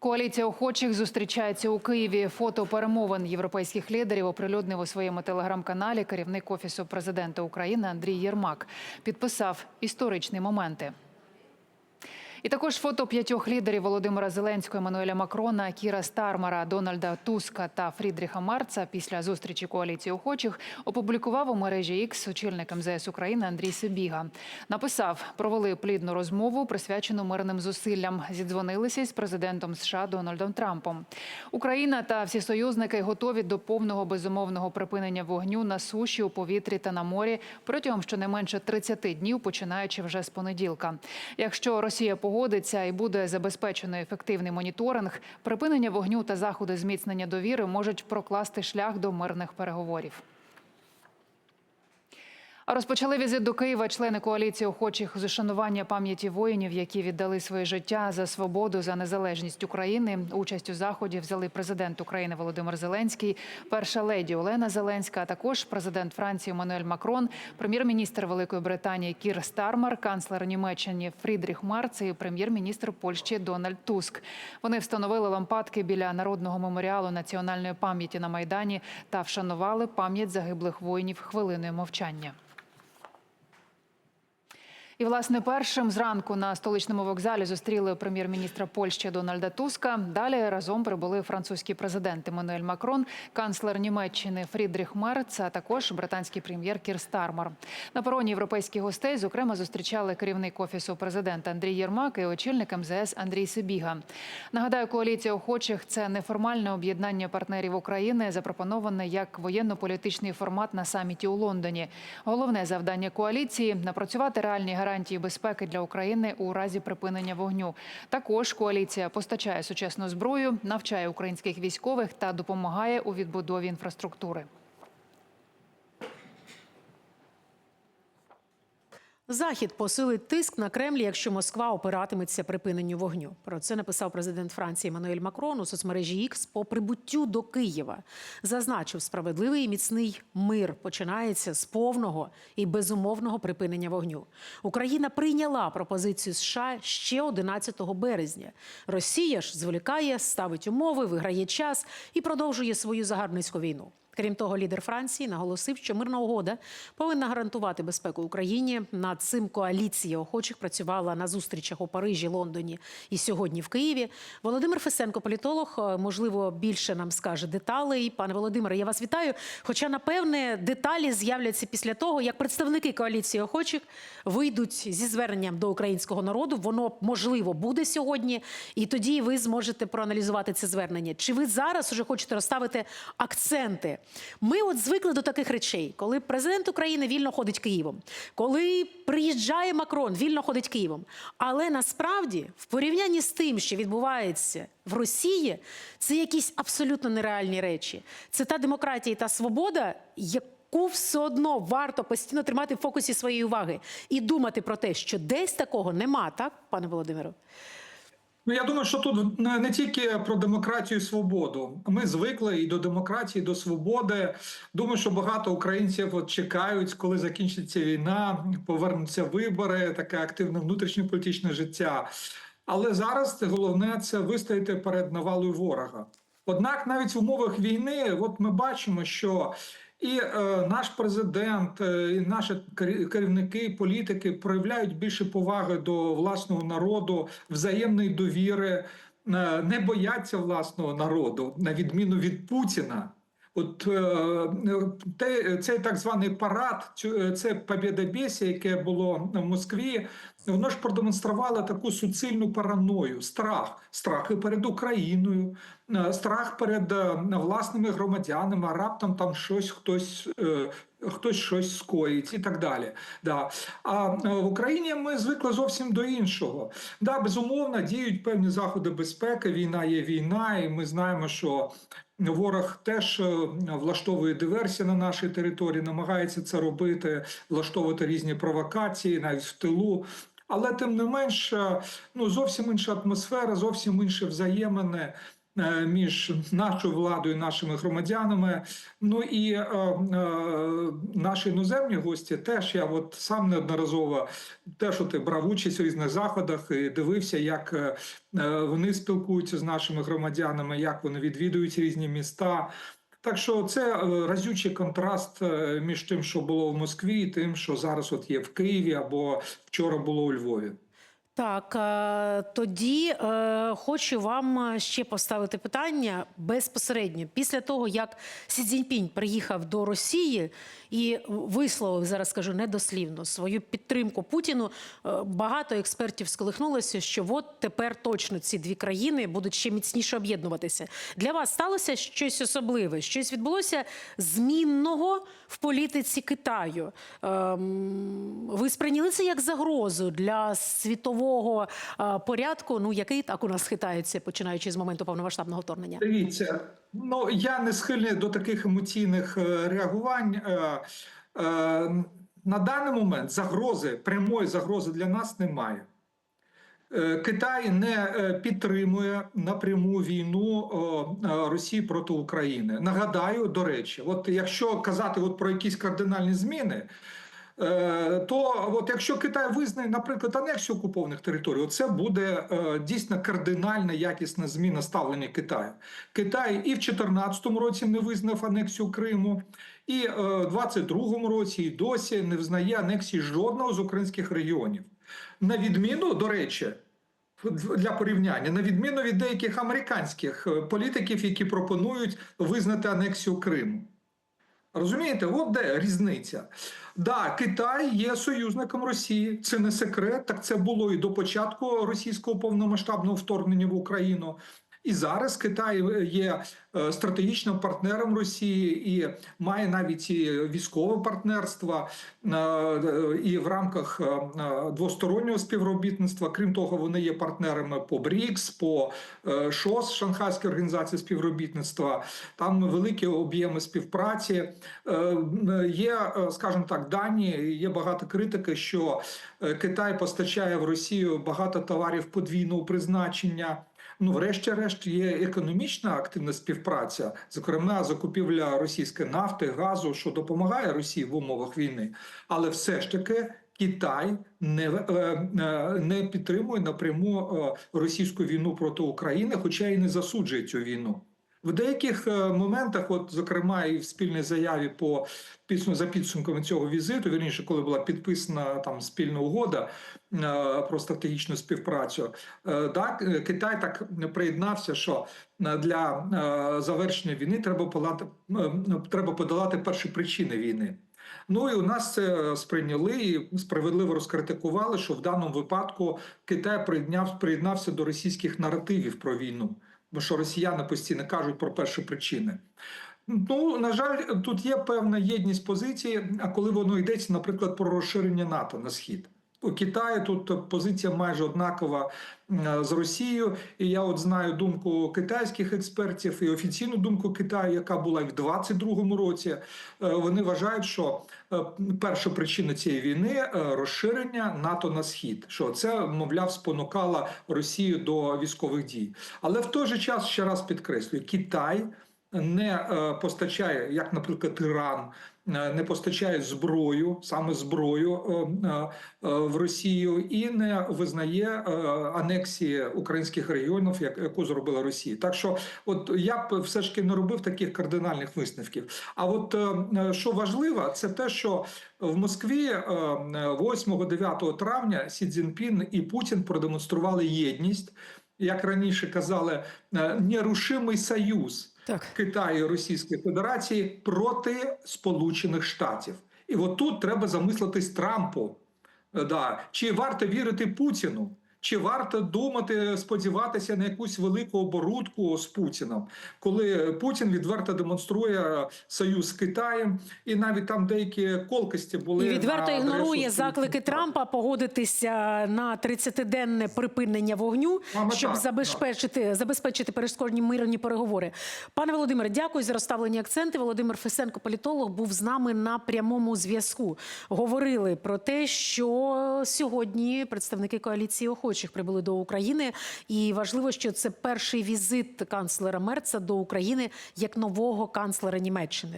Коаліція охочих зустрічається у Києві. Фото перемовин європейських лідерів оприлюднив у своєму телеграм-каналі керівник офісу президента України Андрій Єрмак. Підписав історичні моменти. І також фото п'ятьох лідерів Володимира Зеленського, Еммануеля Макрона, Кіра Стармара, Дональда Туска та Фрідріха Марца після зустрічі коаліції охочих опублікував у мережі X очільник МЗС України Андрій Сибіга. Написав, провели плідну розмову, присвячену мирним зусиллям. Зідзвонилися із президентом США Дональдом Трампом. Україна та всі союзники готові до повного безумовного припинення вогню на суші, у повітрі та на морі протягом щонайменше 30 днів, починаючи вже з понеділка. Якщо Росія погодиться і буде забезпечено ефективний моніторинг, припинення вогню та заходи зміцнення довіри можуть прокласти шлях до мирних переговорів. Розпочали візит до Києва члени коаліції охочих з ушанування пам'яті воїнів, які віддали своє життя за свободу, за незалежність України. Участь у заході взяли президент України Володимир Зеленський, перша леді Олена Зеленська, а також президент Франції Мануель Макрон, прем'єр-міністр Великої Британії Кір Стармер, канцлер Німеччини Фрідріх Марц і прем'єр-міністр Польщі Дональд Туск. Вони встановили лампадки біля народного меморіалу національної пам'яті на майдані та вшанували пам'ять загиблих воїнів хвилиною мовчання. І власне першим зранку на столичному вокзалі зустріли прем'єр-міністра Польщі Дональда Туска. Далі разом прибули французький президент Еммануель Макрон, канцлер Німеччини Фрідріх Мерц, а також британський прем'єр Кір Стармар. На пероні європейських гостей зокрема зустрічали керівник офісу президента Андрій Єрмак і очільник МЗС Андрій Сибіга. Нагадаю, коаліція охочих це неформальне об'єднання партнерів України, запропоноване як воєнно-політичний формат на саміті у Лондоні. Головне завдання коаліції напрацювати реальні гарантії безпеки для України у разі припинення вогню. Також коаліція постачає сучасну зброю, навчає українських військових та допомагає у відбудові інфраструктури. Захід посилить тиск на Кремль, якщо Москва опиратиметься припиненню вогню. Про це написав президент Франції Мануель Макрон у соцмережі X по прибуттю до Києва. Зазначив, справедливий і міцний мир починається з повного і безумовного припинення вогню. Україна прийняла пропозицію США ще 11 березня. Росія ж зволікає, ставить умови, виграє час і продовжує свою загарбницьку війну. Крім того, лідер Франції наголосив, що мирна угода повинна гарантувати безпеку Україні. Над цим коаліція охочих працювала на зустрічах у Парижі, Лондоні і сьогодні в Києві. Володимир Фесенко, політолог, е, можливо, більше нам скаже деталей. Пане Володимире, я вас вітаю. Хоча, напевне, деталі з'являться після того, як представники коаліції охочих вийдуть зі зверненням до українського народу. Воно можливо буде сьогодні, і тоді ви зможете проаналізувати це звернення. Чи ви зараз уже хочете розставити акценти? Ми от звикли до таких речей, коли президент України вільно ходить Києвом, коли приїжджає Макрон, вільно ходить Києвом. Але насправді, в порівнянні з тим, що відбувається в Росії, це якісь абсолютно нереальні речі. Це та демократія і та свобода, яку все одно варто постійно тримати в фокусі своєї уваги і думати про те, що десь такого нема, так, пане Володимире? Ну, я думаю, що тут не, тільки про демократію і свободу. Ми звикли і до демократії, і до свободи. Думаю, що багато українців чекають, коли закінчиться війна, повернуться вибори, таке активне внутрішньополітичне життя. Але зараз головне це вистояти перед навалою ворога. Однак, навіть в умовах війни, от ми бачимо, що і е, наш президент, е, і наші кер- керівники, політики проявляють більше поваги до власного народу, взаємної довіри, е, не бояться власного народу, на відміну від Путіна. От е, те, цей так званий парад, е, це побєдобєсія, яке було в Москві, воно ж продемонструвало таку суцільну параною, страх, страх і перед Україною, е, страх перед е, власними громадянами, раптом там щось хтось. е, Хтось щось скоїть і так далі. Да. А е, в Україні ми звикли зовсім до іншого. Да, безумовно, діють певні заходи безпеки. Війна є війна, і ми знаємо, що ворог теж е, влаштовує диверсії на нашій території, намагається це робити, влаштовувати різні провокації, навіть в тилу. Але тим не менш, е, ну зовсім інша атмосфера, зовсім інші взаємини. Е, між нашою владою нашими громадянами. Ну і е, е, наші іноземні гості теж я от сам неодноразово теж от брав участь у різних заходах і дивився, як е, е, вони спілкуються з нашими громадянами, як вони відвідують різні міста. Так що це е, разючий контраст між тим, що було в Москві, і тим, що зараз от є в Києві або вчора було у Львові. Так, е, тоді е, хочу вам е, ще поставити питання безпосередньо. Після того, як Сі Цзіньпінь приїхав до Росії і висловив, зараз скажу недослівно, свою підтримку Путіну, багато експертів сколихнулося, що от тепер точно ці дві країни будуть ще міцніше об'єднуватися. Для вас сталося щось особливе, щось відбулося змінного в політиці Китаю. Ем, Ви сприйняли це як загрозу для світового е, порядку, ну який так у нас хитається, починаючи з моменту повномасштабного вторгнення? Дивіться, ну я не схильний до таких емоційних е, реагувань. Е, е, На даний момент загрози, прямої загрози для нас немає. Китай не підтримує напряму війну Росії проти України. Нагадаю, до речі, от якщо казати от про якісь кардинальні зміни, то от якщо Китай визнає, наприклад, анексію окупованих територій, це буде е, дійсно кардинальна якісна зміна ставлення Китаю. Китай і в 2014 році не визнав анексію Криму, і е, в 2022 році і досі не визнає анексії жодного з українських регіонів. На відміну, до речі, для порівняння, на відміну від деяких американських е, політиків, які пропонують визнати анексію Криму. Розумієте, от де різниця. Да, Китай є союзником Росії, це не секрет. Так це було і до початку російського повномасштабного вторгнення в Україну. І зараз Китай є е, стратегічним партнером Росії і має навіть і військове партнерство е, е, і в рамках е, е, двостороннього співробітництва. Крім того, вони є партнерами по БРІКС, по е, ШОС, Шанхайській організації співробітництва. Там великі об'єми співпраці. Е, е, Є, е, скажімо так, дані. Є багато критики, що е, Китай постачає в Росію багато товарів подвійного призначення. Ну, врешті-решт, є економічна активна співпраця, зокрема закупівля російської нафти, газу, що допомагає Росії в умовах війни, але все ж таки. Китай не, е, е, не підтримує напряму е, російську війну проти України, хоча і не засуджує цю війну. В деяких е, моментах, от зокрема, і в спільній заяві по за підсумками цього візиту, вірніше, коли була підписана там спільна угода е, про стратегічну співпрацю, е, так Китай так приєднався, що для завершення війни треба подолати, е, треба подолати перші причини війни. Ну і у нас це сприйняли і справедливо розкритикували, що в даному випадку Китай приєднав, приєднався до російських наративів про війну, бо що росіяни постійно кажуть про перші причини. Ну, на жаль, тут є певна єдність позиції, а коли воно йдеться, наприклад, про розширення НАТО на схід. У Китаї тут позиція майже однакова е, з Росією. І я от знаю думку китайських експертів і офіційну думку Китаю, яка була і в 2022 році. Е, Вони вважають, що е, перша причина цієї війни розширення НАТО на схід. Що це, мовляв, спонукало Росію до військових дій. Але в той же час ще раз підкреслюю, Китай не е, постачає, як, наприклад, Іран. е, Не постачає зброю, саме зброю е, в Росію, і не визнає анексії українських регіонів, як- яку зробила Росія. Так що, от я б все ж таки не робив таких кардинальних висновків. А от що важливо, це те, що в Москві е, 8-9 травня Сі Цзіньпін і Путін продемонстрували єдність, як раніше казали, нерушимий союз. Так. Китаю Російської Федерації проти Сполучених Штатів. І от тут треба замислитись Трампу. Е, Да. Чи варто вірити Путіну? Чи варто думати, сподіватися на якусь велику оборудку з Путіном, коли Путін відверто демонструє союз з Китаєм, і навіть там деякі колкості були І відверто на ігнорує заклики Трампа погодитися на 30-денне припинення вогню, Саме щоб так, забезпечити забезпечити перешкодні мирні переговори. Пане Володимире, дякую за розставлені акценти. Володимир Фесенко, політолог, був з нами на прямому зв'язку. Говорили про те, що сьогодні представники коаліції охочі робочих прибули до України. І важливо, що це перший візит канцлера Мерца до України як нового канцлера Німеччини.